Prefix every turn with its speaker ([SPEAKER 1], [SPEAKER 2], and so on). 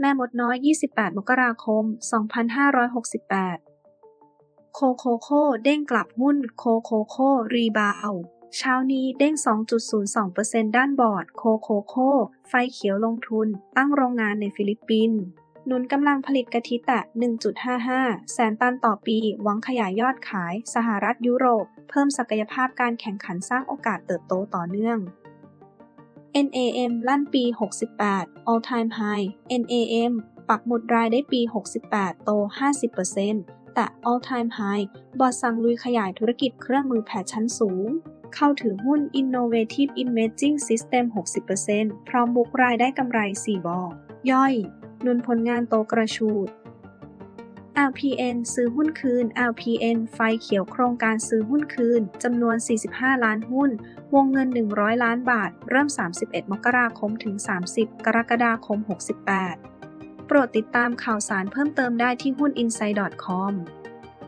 [SPEAKER 1] แม่มดน้อย 28 มกราคม 2568 โคโคโค่เด้งกลับหุ้นโคโคโค่รีบาวด์เช้านี้เด้ง 2.02%ด้านบอร์ดโคโคโค่ไฟเขียวลงทุน ตั้งโรงงานในฟิลิปปินส์หนุนกำลังผลิตกะทิแตะ 1.55 แสนตันต่อปี หวังขยายยอดขาย สหรัฐยุโรป เพิ่มศักยภาพการแข่งขันสร้างโอกาสเติบโตต่อเนื่อง NAM ลั่นปี 68 all time high NAM ปักหมุดรายได้ปี 68 โต 50%แต่ all time high บอร์ดสั่งลุยขยายธุรกิจเครื่องมือแพทย์ชั้นสูง เข้าถือหุ้น Innovative Imaging System 60%พร้อมบุกรายได้กำไร 4 บอย่อย นุนผลงานโตกระชูด LPN ซื้อหุ้นคืน LPN ไฟเขียวโครงการซื้อหุ้นคืน จำนวน 45 ล้านหุ้น วงเงิน 100 ล้านบาท เริ่ม 31 มกราคม ถึง 30 กรกฎาคม 68 โปรดติดตามข่าวสารเพิ่มเติมได้ที่หุ้น inside.com